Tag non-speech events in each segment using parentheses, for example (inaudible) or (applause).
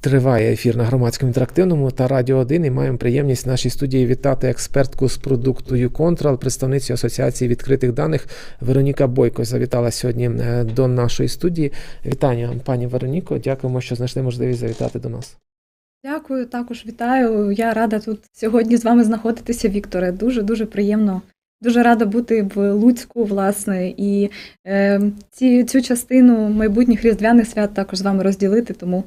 Триває ефір на громадському інтерактивному та Радіо 1 і маємо приємність в нашій студії вітати експертку з продукту YouControl, представницю Асоціації відкритих даних Вероніка Бойко завітала сьогодні е, до нашої студії. Вітання пані Вероніко. Дякуємо, що знайшли можливість завітати до нас. Дякую, також вітаю. Я рада тут сьогодні з вами знаходитися, Вікторе. Дуже дуже приємно. Дуже рада бути в Луцьку, власне, і е, ці, цю частину майбутніх різдвяних свят також з вами розділити, тому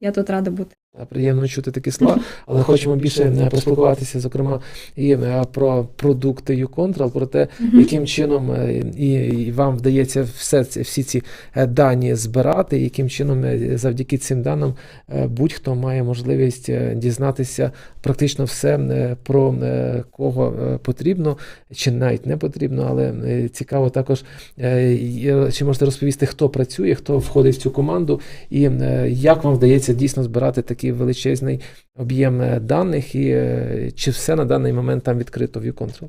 я тут рада бути. Приємно чути такі слова, але хочемо більше е, поспілкуватися, зокрема, і е, про продукти YouControl, про те, яким чином е, і, вам вдається все всі ці е, дані збирати, яким чином е, завдяки цим даним е, будь-хто має можливість е, дізнатися практично все е, про е, кого е, потрібно, чи навіть не потрібно, але е, цікаво також, е, чи можете розповісти, хто працює, хто входить в цю команду, і е, як вам вдається дійсно збирати такий величезний об'єм е, даних, і е, чи все на даний момент там відкрито в YouControl?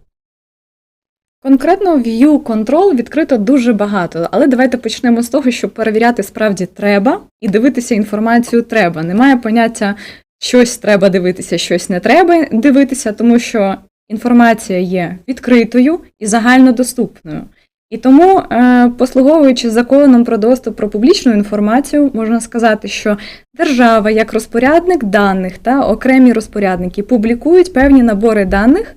Конкретно View Control відкрито дуже багато, але давайте почнемо з того, що перевіряти справді треба і дивитися інформацію треба. Немає поняття щось треба дивитися, щось не треба дивитися, тому що інформація є відкритою і загальнодоступною. І тому, е, послуговуючись законом про доступ про публічну інформацію, можна сказати, що держава як розпорядник даних та окремі розпорядники публікують певні набори даних.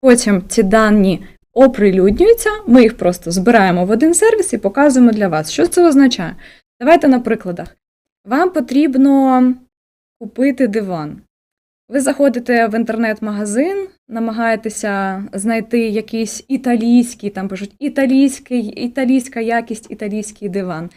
Потім ці дані оприлюднюються, ми їх просто збираємо в один сервіс і показуємо для вас. Що це означає? Давайте на прикладах. Вам потрібно купити диван. Ви заходите в інтернет-магазин, намагаєтеся знайти якийсь італійський, там пишуть італійський, італійська якість, італійський диван.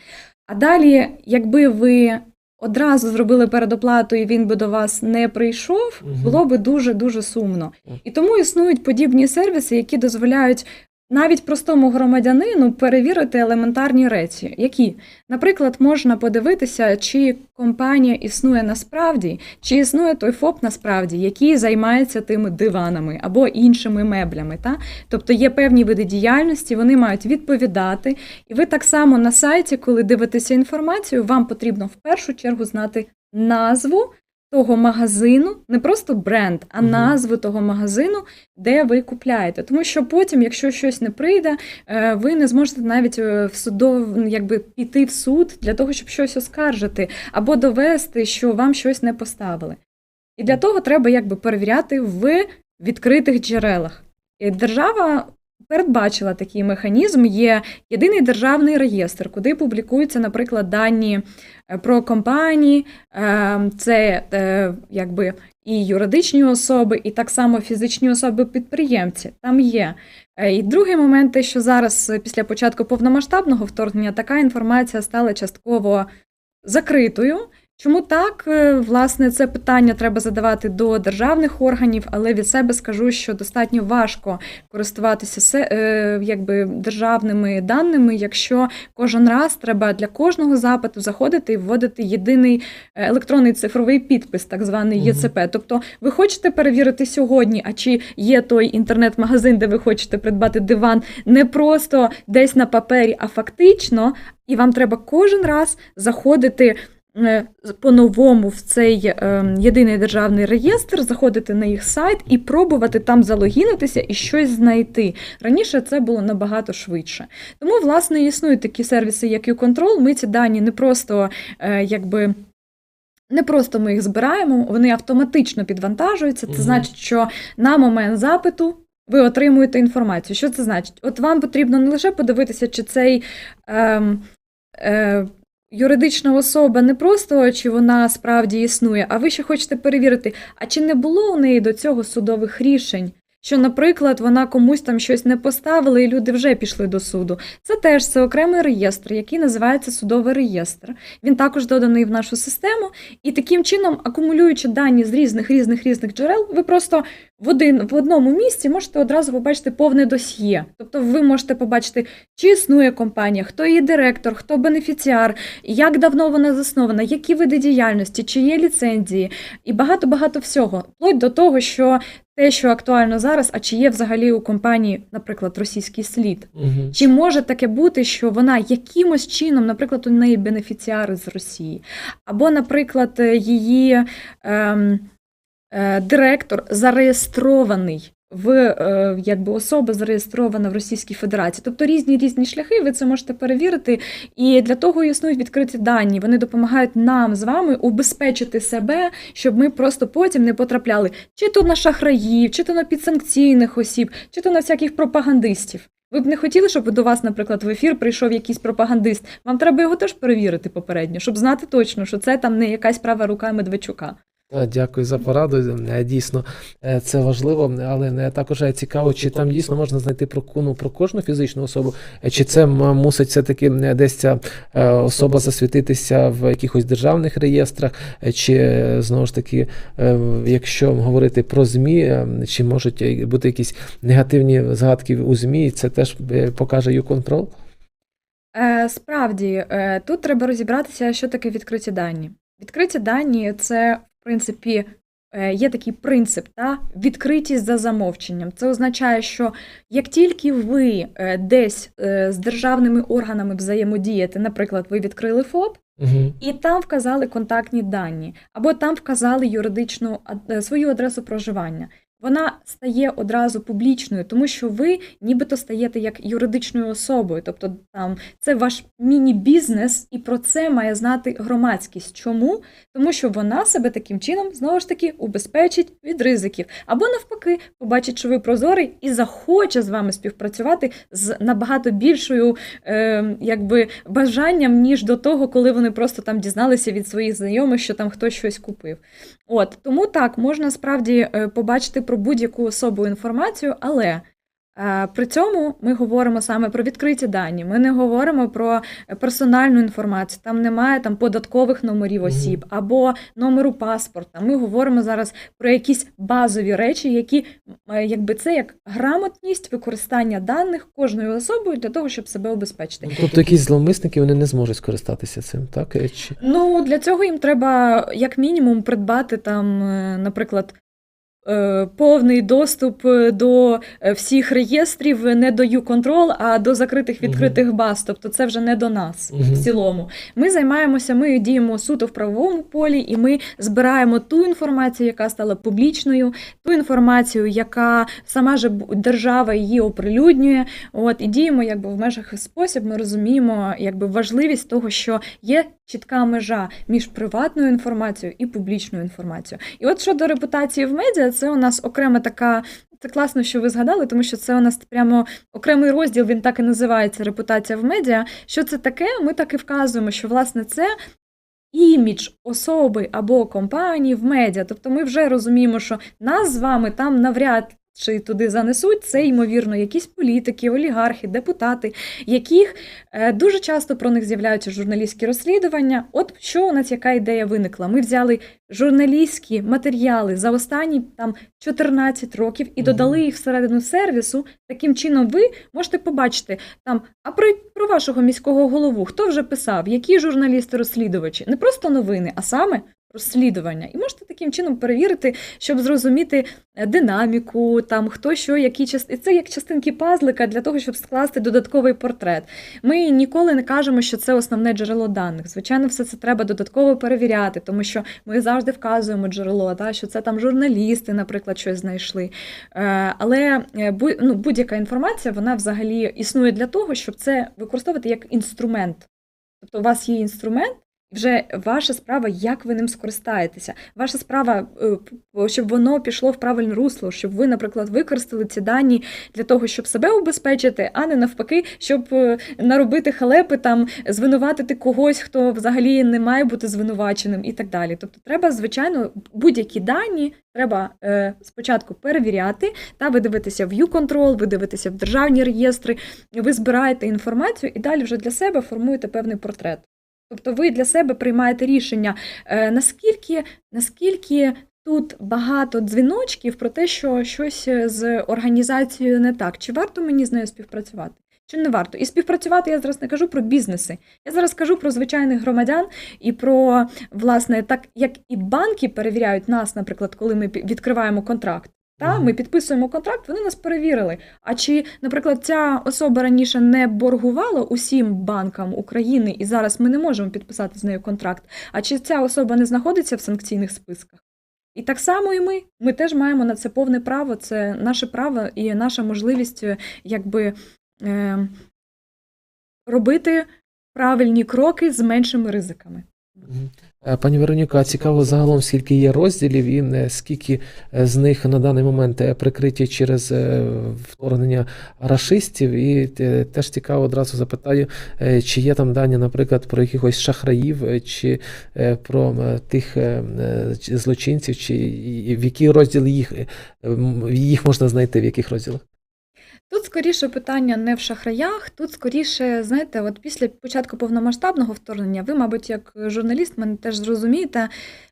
А далі, якби ви одразу зробили передоплату і він би до вас не прийшов, було би дуже-дуже сумно. І тому існують подібні сервіси, які дозволяють навіть простому громадянину перевірити елементарні речі, які, наприклад, можна подивитися, чи компанія існує насправді, чи існує той ФОП насправді, який займається тими диванами або іншими меблями. Та? Тобто є певні види діяльності, вони мають відповідати. І ви так само на сайті, коли дивитеся інформацію, вам потрібно в першу чергу знати назву. Того магазину, не просто бренд, а Мгм. назву того магазину, де ви купляєте. Тому що потім, якщо щось не прийде, е, ви не зможете навіть е, в судов, якби піти в суд для того, щоб щось оскаржити, або довести, що вам щось не поставили. І для того треба якби перевіряти в відкритих джерелах. І держава передбачила такий механізм. Є єдиний державний реєстр, куди публікуються, наприклад, дані е, про компанії, е, це е, якби і юридичні особи, і так само фізичні особи-підприємці. Там є. І другий момент, те, що зараз, після початку повномасштабного вторгнення, така інформація стала частково закритою. Чому так? Е, Власне, це питання треба задавати до державних органів, але від себе скажу, що достатньо важко користуватися е, якби, державними даними, якщо кожен раз треба для кожного запиту заходити і вводити єдиний е, електронний цифровий підпис, так званий. ЄЦП. Тобто, ви хочете перевірити сьогодні, а чи є той інтернет-магазин, де ви хочете придбати диван, не просто десь на папері, а фактично, і вам треба кожен раз заходити. Е, По-новому в цей е, єдиний державний реєстр, заходити на їх сайт і пробувати там залогінитися і щось знайти. Раніше це було набагато швидше. Тому, власне, існують такі сервіси, як YouControl. Ми ці дані не просто е, якби. Не просто ми їх збираємо, вони автоматично підвантажуються. Це значить, що на момент запиту ви отримуєте інформацію. Що це значить? От вам потрібно не лише подивитися, чи цей ем, е, юридична особа не просто чи вона справді існує, а ви ще хочете перевірити, а чи не було у неї до цього судових рішень? Що, наприклад, вона комусь там щось не поставила, і люди вже пішли до суду. Це теж це окремий реєстр, який називається судовий реєстр. Він також доданий в нашу систему, і таким чином, акумулюючи дані з різних різних різних джерел, ви просто в один в одному місці можете одразу побачити повне досьє. Тобто, ви можете побачити, чи існує компанія, хто її директор, хто бенефіціар, як давно вона заснована, які види діяльності, чи є ліцензії, і багато багато всього, вплоть до того, що те, що актуально зараз, а чи є взагалі у компанії, наприклад, російський слід. Угу. Чи може таке бути, що вона якимось чином, наприклад, у неї бенефіціари з Росії, або, наприклад, її ем, е, директор зареєстрований в е, якби особа зареєстрована в Російській Федерації. Тобто різні різні шляхи, ви це можете перевірити. І для того існують відкриті дані. Вони допомагають нам з вами убезпечити себе, щоб ми просто потім не потрапляли чи то на шахраїв, чи то на підсанкційних осіб, чи то на всяких пропагандистів. Ви б не хотіли, щоб до вас, наприклад, в ефір прийшов якийсь пропагандист. Вам треба його теж перевірити попередньо, щоб знати точно, що це там не якась права рука Медведчука. Та, Дякую за пораду. Е, Дійсно, е, це важливо, але також е, цікаво, чи там дійсно можна знайти про ну, про кожну фізичну особу, е, чи це мусить все-таки е, десь ця е, особа засвітитися в якихось державних реєстрах, е, чи е, знову ж таки, е, якщо говорити про ЗМІ, е, чи можуть е, бути якісь негативні згадки у ЗМІ, це теж е, покаже? Е, справді, е, тут треба розібратися, що таке відкриті дані. Відкриті дані це, в принципі, е, є такий принцип, та відкритість за замовченням. Це означає, що як тільки ви е, десь е, з державними органами взаємодієте, наприклад, ви відкрили ФОП, Угу. і там вказали контактні дані, або там вказали юридичну свою адресу проживання. Вона стає одразу публічною, тому що ви нібито стаєте як юридичною особою. Тобто там це ваш міні-бізнес, і про це має знати громадськість. Чому? Тому що вона себе таким чином знову ж таки убезпечить від ризиків, або навпаки, побачить, що ви прозорий і захоче з вами співпрацювати з набагато більшою е, якби бажанням, ніж до того, коли вони просто там дізналися від своїх знайомих, що там хтось щось купив. От тому так можна справді е, побачити про будь-яку особу інформацію, але. е, При цьому ми говоримо саме про відкриті дані. Ми не говоримо про персональну інформацію. Там немає там податкових номерів осіб або номеру паспорта. Ми говоримо зараз про якісь базові речі, які е, якби це як грамотність використання даних кожною особою для того, щоб себе обезпечити. Тобто якісь зловмисники вони не зможуть скористатися цим, так? Е, Чи... Ну, для цього їм треба, як мінімум, придбати там, наприклад, повний доступ е, до е, всіх реєстрів, не до U-Control, а до закритих відкритих баз. Тобто це вже не до нас Мгм. в цілому. Ми займаємося, ми діємо суто в правовому полі, і ми збираємо ту інформацію, яка стала публічною, ту інформацію, яка сама же держава її оприлюднює. От і діємо якби в межах спосіб. Ми розуміємо якби важливість того, що є чітка межа між приватною інформацією і публічною інформацією. І от щодо репутації в медіа, це у нас окрема така. Це класно, що ви згадали, тому що це у нас прямо окремий розділ, він так і називається Репутація в медіа. Що це таке? Ми так і вказуємо, що власне це імідж особи або компанії в медіа. Тобто ми вже розуміємо, що нас з вами там навряд чи туди занесуть, це ймовірно якісь політики, олігархи, депутати, яких е, дуже часто про них з'являються журналістські розслідування. От що у нас яка ідея виникла? Ми взяли журналістські матеріали за останні там 14 років і додали їх всередину сервісу. Таким чином, ви можете побачити там, а про, про вашого міського голову хто вже писав, які журналісти-розслідувачі, не просто новини, а саме розслідування. І можете таким чином перевірити, щоб зрозуміти е, динаміку, там хто що, які частини. Це як частинки пазлика для того, щоб скласти додатковий портрет. Ми ніколи не кажемо, що це основне джерело даних. Звичайно, все це треба додатково перевіряти, тому що ми завжди вказуємо джерело, та, що це там журналісти, наприклад, щось знайшли. Е, Але е, ну, будь-яка інформація вона взагалі існує для того, щоб це використовувати як інструмент. Тобто у вас є інструмент, і вже ваша справа, як ви ним скористаєтеся. Ваша справа, е, щоб воно пішло в правильне русло, щоб ви, наприклад, використали ці дані для того, щоб себе убезпечити, а не навпаки, щоб е, наробити халепи, там звинуватити когось, хто взагалі не має бути звинуваченим, і так далі. Тобто, треба, звичайно, будь-які дані треба е, спочатку перевіряти, та ви дивитеся в U-Control, ви дивитеся в державні реєстри, ви збираєте інформацію і далі вже для себе формуєте певний портрет. Тобто ви для себе приймаєте рішення, е, наскільки, наскільки тут багато дзвіночків про те, що щось з організацією не так, чи варто мені з нею співпрацювати? Чи не варто? І співпрацювати я зараз не кажу про бізнеси. Я зараз кажу про звичайних громадян і про, власне, так як і банки перевіряють нас, наприклад, коли ми відкриваємо контракт. Та, ми підписуємо контракт, вони нас перевірили. А чи, наприклад, ця особа раніше не боргувала усім банкам України, і зараз ми не можемо підписати з нею контракт? А чи ця особа не знаходиться в санкційних списках? І так само і ми. Ми теж маємо на це повне право. Це наше право і наша можливість, е, якби е, робити правильні кроки з меншими ризиками. Е, Пані Вероніка, цікаво загалом, скільки є розділів і е, скільки е, з них на даний момент прикриті через вторгнення рашистів. І теж цікаво одразу запитаю, чи є там дані, наприклад, про якихось шахраїв, чи про тих чи злочинців, чи в які розділи їх, їх можна знайти, в яких розділах? Тут скоріше питання не в шахраях, тут скоріше, знаєте, от після початку повномасштабного вторгнення, ви, мабуть, як журналіст, мене теж зрозумієте,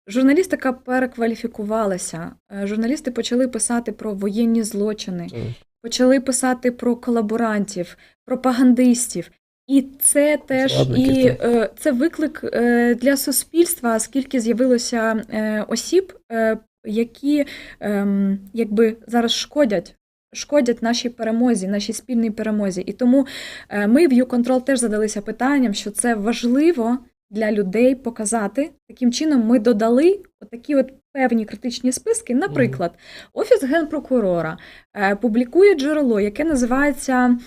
журналістика перекваліфікувалася. Е, Журналісти почали писати про воєнні злочини, почали писати про колаборантів, пропагандистів. І це теж і е, це виклик е, для суспільства, оскільки з'явилося осіб, які ем, якби зараз шкодять. Шкодять нашій перемозі, нашій спільній перемозі. І тому е, ми в YouControl теж задалися питанням, що це важливо для людей показати. Таким чином, ми додали такі от певні критичні списки. Наприклад, Офіс генпрокурора е, публікує джерело, яке називається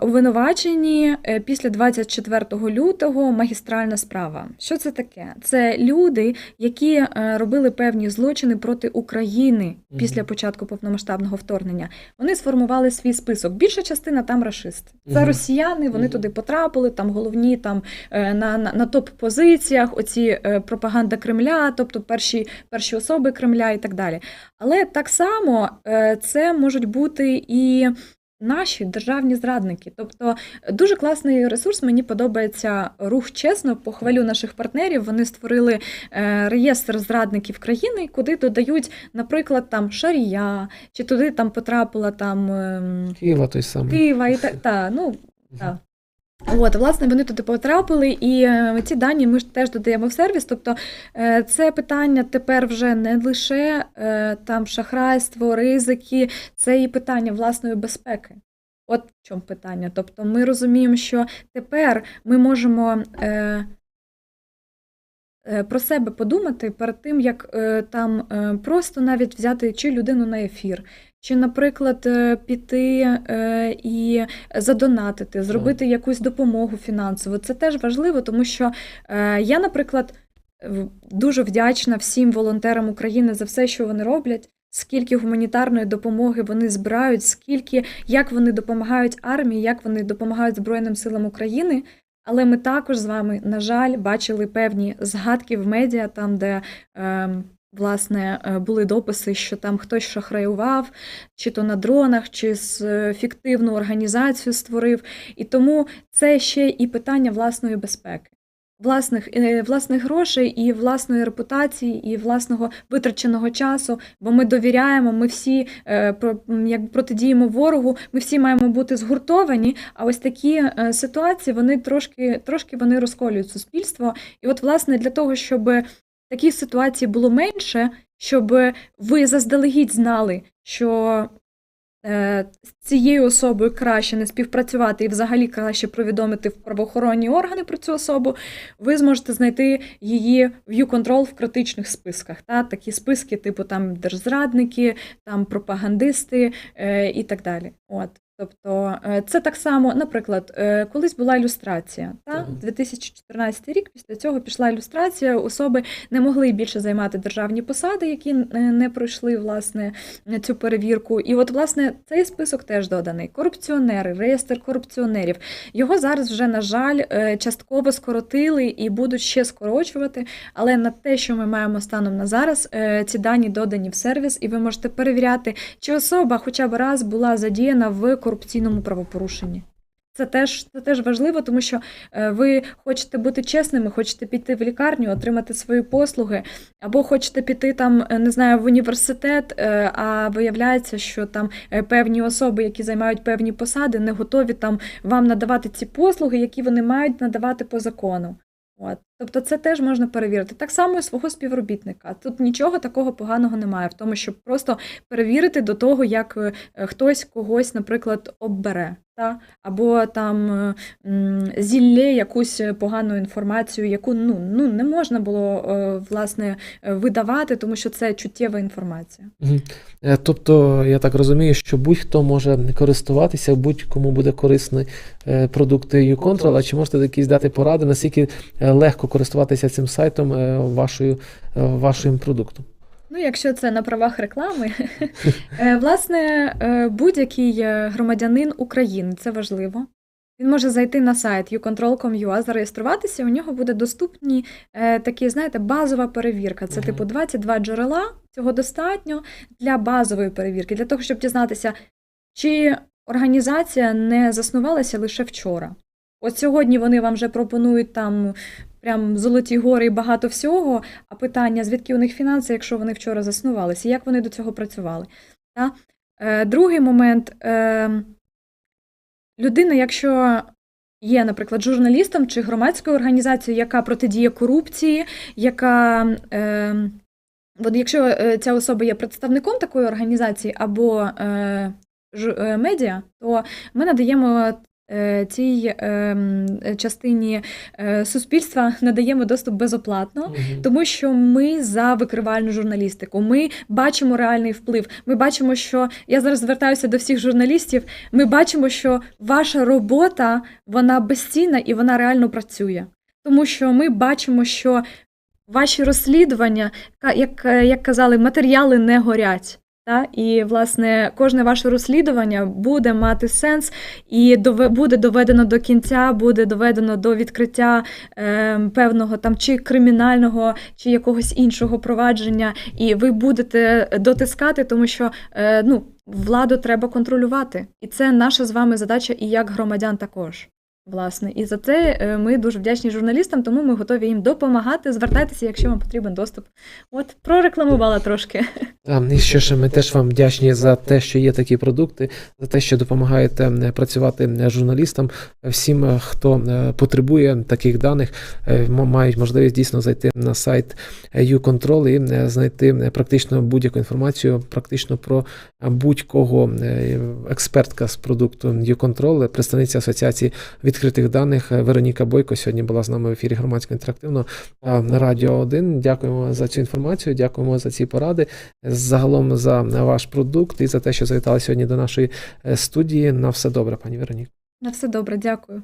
Обвинувачені е, після 24 лютого магістральна справа. Що це таке? Це люди, які е, робили певні злочини проти України після початку повномасштабного вторгнення. Вони сформували свій список. Більша частина там рашисти. Це росіяни, вони туди потрапили, там головні там е, на, на, на топ-позиціях, оці е, пропаганда Кремля, тобто перші, перші особи Кремля і так далі. Але так само е, це можуть бути і наші державні зрадники. Тобто дуже класний ресурс. Мені подобається рух чесно. Похвалю наших партнерів. Вони створили е, реєстр зрадників країни, куди додають, наприклад, там Шарія, чи туди там потрапила там. ем, Києва той самий. Києва і так. (laughs) Та, ну, так. От, власне, вони туди потрапили, і е, ці дані ми ж теж додаємо в сервіс. Тобто е, це питання тепер вже не лише е, там шахрайство, ризики, це і питання власної безпеки. От в чому питання. Тобто ми розуміємо, що тепер ми можемо про себе подумати перед тим, як там просто навіть взяти чи людину на ефір, чи, наприклад, е, піти е, і задонатити, зробити якусь допомогу фінансову. Це теж важливо, тому що е, я, наприклад, дуже вдячна всім волонтерам України за все, що вони роблять. Скільки гуманітарної допомоги вони збирають, скільки як вони допомагають армії, як вони допомагають Збройним силам України. Але ми також з вами, на жаль, бачили певні згадки в медіа, там, де ем, власне е, були дописи, що там хтось шахраював, чи то на дронах, чи з е, фіктивну організацію створив. І тому це ще і питання власної безпеки. Власних, е, власних грошей і власної репутації, і власного витраченого часу, бо ми довіряємо, ми всі як протидіємо ворогу, ми всі маємо бути згуртовані. А ось такі ситуації вони трошки, трошки вони розколюють суспільство. І от, власне, для того, щоб таких ситуацій було менше, щоб ви заздалегідь знали, що е, з цією особою краще не співпрацювати і взагалі краще повідомити в правоохоронні органи про цю особу, ви зможете знайти її view control в критичних списках. Та? Такі списки, типу там держзрадники, там пропагандисти е, і так далі. От. Тобто е, це так само, наприклад, е, колись була ілюстрація. Та? Так. 2014 рік після цього пішла ілюстрація. Особи не могли більше займати державні посади, які е, не пройшли власне цю перевірку. І от, власне, цей список теж доданий. Корупціонери, реєстр корупціонерів. Його зараз вже, на жаль, частково скоротили і будуть ще скорочувати. Але на те, що ми маємо станом на зараз, ці дані додані в сервіс, і ви можете перевіряти, чи особа хоча б раз була задіяна в корупційному правопорушенні. Це теж, це теж важливо, тому що е, ви хочете бути чесними, хочете піти в лікарню, отримати свої послуги, або хочете піти там, е, не знаю, в університет, е, а виявляється, що там певні особи, які займають певні посади, не готові там вам надавати ці послуги, які вони мають надавати по закону. От. Тобто це теж можна перевірити. Так само і свого співробітника. Тут нічого такого поганого немає в тому, щоб просто перевірити до того, як е, хтось когось, наприклад, оббере. Та? Або там е, м, зілє якусь погану інформацію, яку ну, ну, не можна було е, власне видавати, тому що це чуттєва інформація. Тобто, я так розумію, що будь-хто може користуватися, будь-кому буде корисний е, продукт YouControl, а чи можете якісь дати поради, наскільки легко користуватися цим сайтом е, вашою, е, вашим продуктом? Ну, якщо це на правах реклами, (laughs) Е, власне, будь-який громадянин України, це важливо. Він може зайти на сайт ucontrol.com.ua, зареєструватися, у нього буде доступні е, такі, знаєте, базова перевірка. Це типу 22 джерела. Цього достатньо для базової перевірки, для того, щоб дізнатися, чи організація не заснувалася лише вчора. От сьогодні вони вам вже пропонують там прям золоті гори і багато всього. А питання, звідки у них фінанси, якщо вони вчора заснувалися, як вони до цього працювали? Та? Е, другий момент. Е, людина, якщо є, наприклад, журналістом чи громадською організацією, яка протидіє корупції, яка. Е, От якщо е, ця особа є представником такої організації або е, ж, е, медіа, то ми надаємо цій е, частині е, суспільства надаємо доступ безоплатно. Мгм. Тому що ми за викривальну журналістику. Ми бачимо реальний вплив. Ми бачимо, що я зараз звертаюся до всіх журналістів. Ми бачимо, що ваша робота вона безцінна і вона реально працює. Тому що ми бачимо, що ваші розслідування, як, е, як казали, матеріали не горять. Та? І, власне, кожне ваше розслідування буде мати сенс і дове- буде доведено до кінця, буде доведено до відкриття е, певного там чи кримінального, чи якогось іншого провадження, і ви будете дотискати, тому що е, ну, владу треба контролювати. І це наша з вами задача і як громадян також. Власне, і за це е, ми дуже вдячні журналістам, тому ми готові їм допомагати. Звертайтеся, якщо вам потрібен доступ. От прорекламувала трошки. І що ж, ми теж вам вдячні за те, що є такі продукти, за те, що допомагаєте е, працювати е, журналістам. Всім, хто потребує таких даних, мають можливість дійсно зайти на сайт YouControl і знайти практично будь-яку інформацію, практично про будь-кого експертка з продукту YouControl, представниця асоціації відкритих даних е, Вероніка Бойко сьогодні була з нами в ефірі громадського інтерактивного е, Радіо 1. Дякуємо за цю інформацію, дякуємо за ці поради загалом за ваш продукт і за те, що завітали сьогодні до нашої е, студії. На все добре, пані Вероніка. На все добре, дякую.